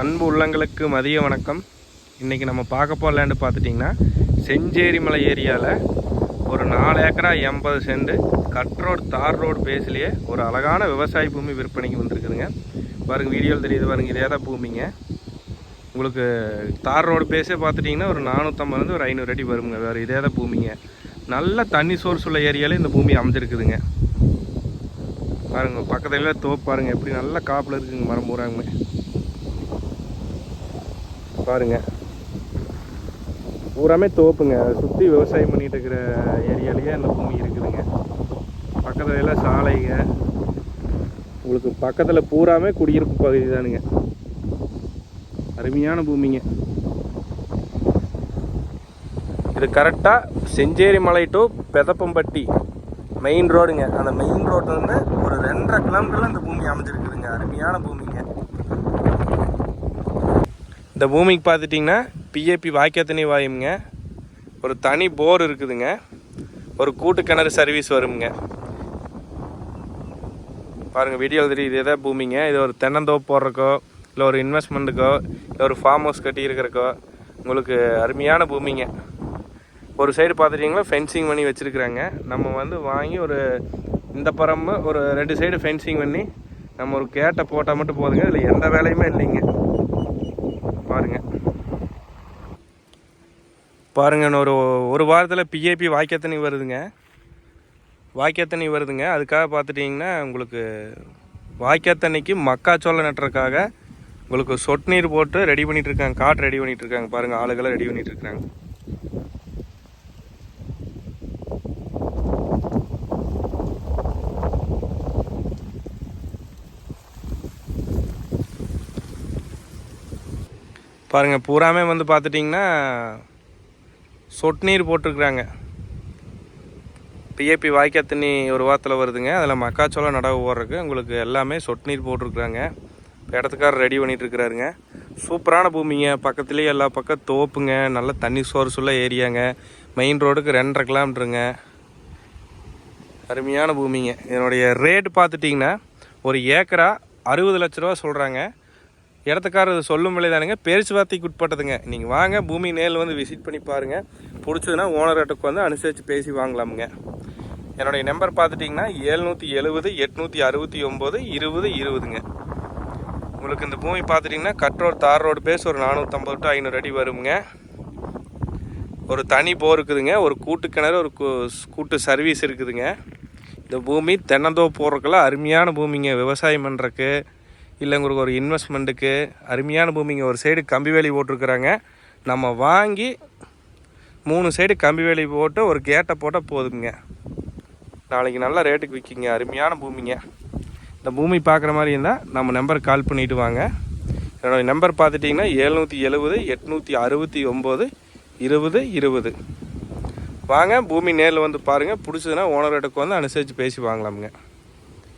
அன்பு உள்ளங்களுக்கு மதிய வணக்கம். இன்றைக்கி நம்ம பார்க்க போகலான்னு பார்த்துட்டிங்கன்னா செஞ்சேரி மலை ஏரியாவில் ஒரு நாலு ஏக்கரா எண்பது சென்ட் கட் ரோடு தார் ரோடு பேஸ்லேயே ஒரு அழகான விவசாய பூமி விற்பனைக்கு வந்திருக்குதுங்க. பாருங்கள் வீடியோவில் தெரியுது பாருங்க இதே தான் பூமிங்க. உங்களுக்கு தார் ரோடு பேஸே பார்த்துட்டிங்கன்னா ஒரு நானூற்றம்பதுலேருந்து ஒரு ஐநூறு அடி வருங்க. வேறு இதே தான் பூமிங்க. நல்ல தண்ணி சோர்ஸ் உள்ள ஏரியாவில் இந்த பூமி அமைஞ்சிருக்குதுங்க. பாருங்க பக்கத்துல தோப்பு பாருங்க எப்படி நல்ல காப்பில் இருக்குதுங்க மரம் போகிறாங்க பாருங்க. பூராமே தோப்புங்க. சுற்றி விவசாயம் பண்ணிட்டு இருக்கிற ஏரியாலேயே அந்த பூமி இருக்குதுங்க. பக்கத்துல எல்லாம் சாலைங்க. உங்களுக்கு பக்கத்தில் பூராமே குடியிருப்பு பகுதி தானுங்க. அருமையான பூமிங்க. இது கரெக்டாக செஞ்சேரி மலை டு பெதப்பம்பட்டி மெயின் ரோடுங்க அந்த மெயின் ரோட்டில் ஒரு ரெண்டரை கிலோமீட்டரில் அந்த பூமி அமைஞ்சிருக்குதுங்க. அருமையான பூமிங்க. இந்த பூமிக்கு பார்த்துட்டிங்கன்னா பிஏபி வாய்க்கால் வாயுங்க. ஒரு தனி போர் இருக்குதுங்க. ஒரு கூட்டு கிணறு சர்வீஸ் வருங்க. பாருங்கள் வீடியோ தெரியுது. இதே பூமிங்க. இது ஒரு தென்னந்தோப்பு போடுறக்கோ இல்லை ஒரு இன்வெஸ்ட்மெண்ட்டுக்கோ இல்லை ஒரு ஃபார்ம் ஹவுஸ் கட்டி இருக்கிறக்கோ உங்களுக்கு அருமையான பூமிங்க. ஒரு சைடு பார்த்துட்டிங்கன்னா ஃபென்சிங் பண்ணி வச்சுருக்குறாங்க. நம்ம வந்து வாங்கி ஒரு இந்த பரம்பு ஒரு ரெண்டு சைடு ஃபென்சிங் பண்ணி நம்ம ஒரு கேட்டை போட்டால் மட்டும் போதுங்க. இதில் எந்த வேலையுமே இல்லைங்க பாருங்க பாருங்க ஒரு ஒரு வாரத்தில் பிஏபி வாய்க்காத்தண்ணி வருதுங்க? வாய்க்காத்தண்ணி வருதுங்க? அதுக்காக பார்த்துட்டிங்கன்னா உங்களுக்கு வாய்க்காத்தண்ணிக்கு மக்காச்சோளம் நட்டுறதுக்காக உங்களுக்கு சொட்டு நீர் போட்டு ரெடி பண்ணிகிட்டு இருக்காங்க. காட்டு ரெடி பண்ணிகிட்டு இருக்காங்க. பாருங்கள் ஆளுகளை ரெடி பண்ணிகிட்டு இருக்காங்க. பாருங்க பூராமே வந்து பார்த்துட்டிங்கன்னா சொட்டு நீர் போட்டிருக்குறாங்க பிஏபி வாய்க்கால் தண்ணி ஒரு வாரத்தில் வருதுங்க. அதில் மக்காச்சோளம் நடவு போடுறதுக்கு உங்களுக்கு எல்லாமே சொட்டு நீர் போட்டிருக்குறாங்க. இப்போ இடத்துக்காரர் ரெடி பண்ணிட்டு இருக்கிறாருங்க சூப்பரான பூமிங்க. பக்கத்துலேயே எல்லா பக்கம் தோப்புங்க. நல்ல தண்ணி சோர்ஸ் உள்ள ஏரியாங்க. மெயின் ரோடுக்கு ரெண்டரை கிலோமீட்டருங்க அருமையான பூமிங்க. இதனுடைய ரேட் பார்த்துட்டிங்கன்னா ஒரு ஏக்கரா அறுபது லட்ச ரூபா சொல்கிறாங்க இடத்துக்காரர் சொல்லும் விலை தானுங்க பேச்சுவார்த்தைக்கு உட்பட்டதுங்க. நீங்கள் வாங்க பூமி நேரில் வந்து விசிட் பண்ணி பாருங்கள் பிடிச்சதுன்னா ஓனர் வந்து அனுசரித்து பேசி வாங்கலாமுங்க. என்னுடைய நம்பர் பார்த்துட்டிங்கன்னா ஏழ்நூற்றி எழுபது எட்நூற்றி அறுபத்தி ஒம்பது இருபது இருபதுங்க. உங்களுக்கு இந்த பூமி பார்த்துட்டிங்கன்னா கட் ரோடு தார் ரோடு பேஸ் ஒரு நானூற்றம்பது டு ஐநூறு அடி வருங்க ஒரு தனி போர் இருக்குதுங்க. ஒரு கூட்டு கிணறு ஒரு கூ- கூட்டு சர்வீஸ் இருக்குதுங்க. இந்த பூமி தென்னந்தோப்பு போடுறதுக்கெல்லாம் அருமையான பூமிங்க. விவசாயம் பண்ணுறக்கு இல்லை உங்களுக்கு ஒரு இன்வெஸ்ட்மெண்ட்டுக்கு அருமையான பூமிங்க. ஒரு சைடு கம்பி வேலி போட்டிருக்குறாங்க. நம்ம வாங்கி மூணு சைடு கம்பி வேலி போட்டு ஒரு கேட்டை போட்டால் போதுங்க நாளைக்கு நல்ல ரேட்டுக்கு விற்கிங்க அருமையான பூமிங்க. இந்த பூமி பார்க்குற மாதிரி இருந்தால் நம்ம நம்பருக்கு கால் பண்ணிட்டு வாங்க. என்னோடய நம்பர் பார்த்துட்டிங்கன்னா எழுநூற்றி எழுபது எட்நூற்றி அறுபத்தி ஒம்பது இருபது இருபது. வாங்க பூமி நேரில் வந்து பாருங்கள் பிடிச்சதுன்னா ஓனர் ரேட்டுக்கு வந்து அனுசரித்து பேசி வாங்கலாமுங்க.